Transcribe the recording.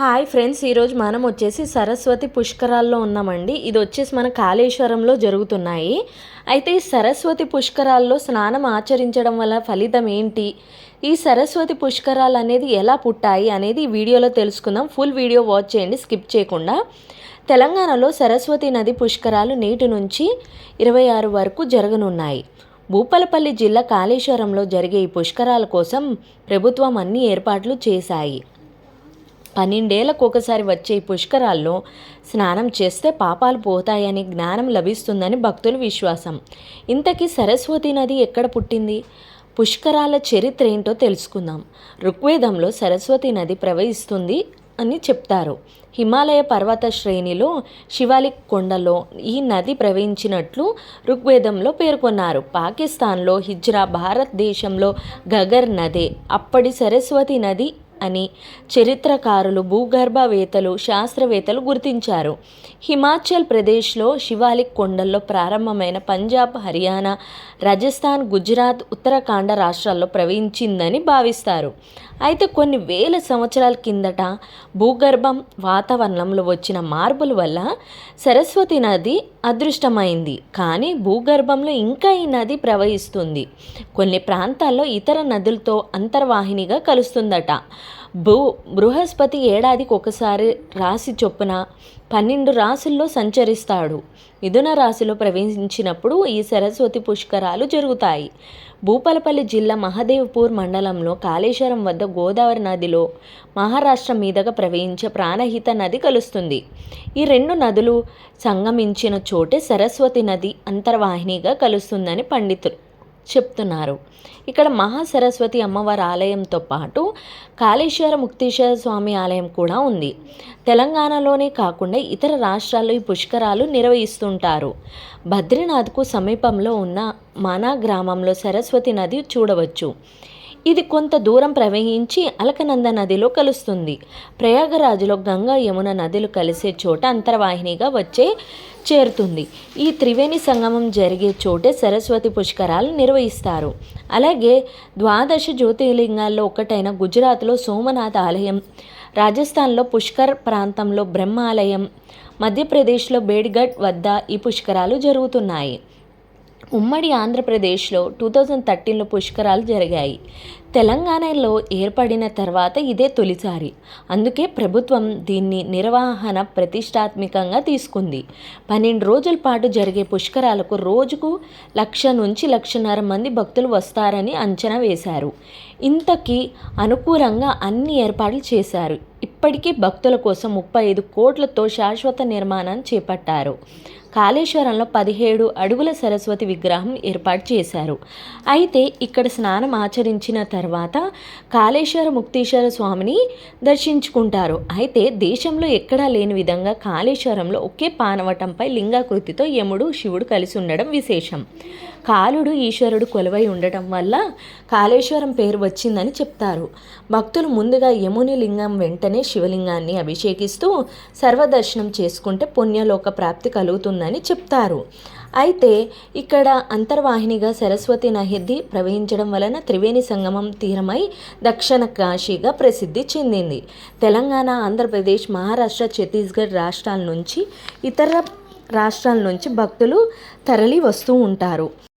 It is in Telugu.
హాయ్ ఫ్రెండ్స్ ఈరోజు మనం వచ్చేసి సరస్వతి పుష్కరాల్లో ఉన్నామండి. ఇది వచ్చేసి మన కాళేశ్వరంలో జరుగుతున్నాయి. అయితే ఈ సరస్వతి పుష్కరాల్లో స్నానం ఆచరించడం వల్ల ఫలితం ఏంటి? ఈ సరస్వతి పుష్కరాలు అనేది ఎలా పుట్టాయి అనేది ఈ వీడియోలో తెలుసుకుందాం. ఫుల్ వీడియో వాచ్ చేయండి స్కిప్ చేయకుండా. తెలంగాణలో సరస్వతి నది పుష్కరాలు నేటి నుంచి ఇరవై ఆరు వరకు జరగనున్నాయి. భూపాలపల్లి జిల్లా కాళేశ్వరంలో జరిగే ఈ పుష్కరాల కోసం ప్రభుత్వం అన్ని ఏర్పాట్లు చేశాయి. పన్నెండేళ్ళకు ఒకసారి వచ్చే ఈ పుష్కరాల్లో స్నానం చేస్తే పాపాలు పోతాయని జ్ఞానం లభిస్తుందని భక్తుల విశ్వాసం. ఇంతకీ సరస్వతి నది ఎక్కడ పుట్టింది? పుష్కరాల చరిత్ర ఏంటో తెలుసుకుందాం. ఋగ్వేదంలో సరస్వతి నది ప్రవహిస్తుంది అని చెప్తారు. హిమాలయ పర్వత శ్రేణిలో శివాలిక్ కొండలో ఈ నది ప్రవహించినట్లు ఋగ్వేదంలో పేర్కొన్నారు. పాకిస్తాన్లో హిజ్రా భారతదేశంలో గగర్ నదే. అప్పటి సరస్వతి నది అని చరిత్రకారులు భూగర్భవేత్తలు శాస్త్రవేత్తలు గుర్తించారు. హిమాచల్ ప్రదేశ్లో శివాలిక్ కొండల్లో ప్రారంభమైన పంజాబ్ హర్యానా రాజస్థాన్ గుజరాత్ ఉత్తరాఖండ రాష్ట్రాల్లో ప్రవహించిందని భావిస్తారు. అయితే కొన్ని వేల సంవత్సరాల కిందట భూగర్భం వాతావరణంలో వచ్చిన మార్పుల వల్ల సరస్వతి నది అదృష్టమైంది. కానీ భూగర్భంలో ఇంకా ఈ నది ప్రవహిస్తుంది. కొన్ని ప్రాంతాల్లో ఇతర నదులతో అంతర్వాహినిగా కలుస్తుందట. భూ బృహస్పతి ఏడాదికి ఒకసారి రాశి చొప్పున పన్నెండు రాశుల్లో సంచరిస్తాడు. మిథున రాశిలో ప్రవేశించినప్పుడు ఈ సరస్వతి పుష్కరాలు జరుగుతాయి. భూపాలపల్లి జిల్లా మహదేవ్పూర్ మండలంలో కాళేశ్వరం వద్ద గోదావరి నదిలో మహారాష్ట్ర మీదుగా ప్రవహించే ప్రాణహిత నది కలుస్తుంది. ఈ రెండు నదులు సంగమించిన చోటే సరస్వతి నది అంతర్వాహినిగా కలుస్తుందని పండితులు చెప్తున్నారు. ఇక్కడ మహాసరస్వతి అమ్మవారి ఆలయంతో పాటు కాళేశ్వర ముక్తేశ్వర స్వామి ఆలయం కూడా ఉంది. తెలంగాణలోనే కాకుండా ఇతర రాష్ట్రాల్లో ఈ పుష్కరాలు నిర్వహిస్తుంటారు. బద్రీనాథ్కు సమీపంలో ఉన్న మానా గ్రామంలో సరస్వతి నది చూడవచ్చు. ఇది కొంత దూరం ప్రవహించి అలకనంద నదిలో కలుస్తుంది. ప్రయాగరాజులో గంగా యమున నదులు కలిసే చోట అంతర్వాహినిగా వచ్చే చేరుతుంది. ఈ త్రివేణి సంగమం జరిగే చోటే సరస్వతి పుష్కరాలు నిర్వహిస్తారు. అలాగే ద్వాదశ జ్యోతిర్లింగాల్లో ఒకటైన గుజరాత్లో సోమనాథ ఆలయం రాజస్థాన్లో పుష్కర్ ప్రాంతంలో బ్రహ్మ ఆలయం మధ్యప్రదేశ్లో బేడ్గఢ్ వద్ద ఈ పుష్కరాలు జరుగుతున్నాయి. ఉమ్మడి ఆంధ్రప్రదేశ్లో టూ థౌజండ్ థర్టీన్లో పుష్కరాలు జరిగాయి. తెలంగాణలో ఏర్పడిన తర్వాత ఇదే తొలిసారి. అందుకే ప్రభుత్వం దీన్ని నిర్వహణ ప్రతిష్టాత్మకంగా తీసుకుంది. పన్నెండు రోజుల పాటు జరిగే పుష్కరాలకు రోజుకు లక్ష నుంచి లక్షన్నర మంది భక్తులు వస్తారని అంచనా వేశారు. ఇంతకీ అనుకూలంగా అన్ని ఏర్పాట్లు చేశారు. ఇప్పటికీ భక్తుల కోసం ముప్పై ఐదు కోట్లతో శాశ్వత నిర్మాణాన్ని చేపట్టారు. కాళేశ్వరంలో పదిహేడు అడుగుల సరస్వతి విగ్రహం ఏర్పాటు చేశారు. అయితే ఇక్కడ స్నానం ఆచరించిన తర్వాత కాళేశ్వర ముక్తీశ్వర స్వామిని దర్శించుకుంటారు. అయితే దేశంలో ఎక్కడా లేని విధంగా కాళేశ్వరంలో ఒకే పానవటంపై లింగాకృతితో యముడు శివుడు కలిసి ఉండడం విశేషం. కాలుడు ఈశ్వరుడు కొలువై ఉండటం వల్ల కాళేశ్వరం పేరు వచ్చిందని చెప్తారు. భక్తులు ముందుగా యముని లింగం వెంటనే శివలింగాన్ని అభిషేకిస్తూ సర్వదర్శనం చేసుకుంటే పుణ్యలోక ప్రాప్తి కలుగుతుందని చెప్తారు. అయితే ఇక్కడ అంతర్వాహినిగా సరస్వతి నహిద్ది ప్రవహించడం వలన త్రివేణి సంగమం తీరమై దక్షిణ కాశీగా ప్రసిద్ధి చెందింది. తెలంగాణ ఆంధ్రప్రదేశ్ మహారాష్ట్ర ఛత్తీస్గఢ్ రాష్ట్రాల నుంచి ఇతర రాష్ట్రాల నుంచి భక్తులు తరలి వస్తూ ఉంటారు.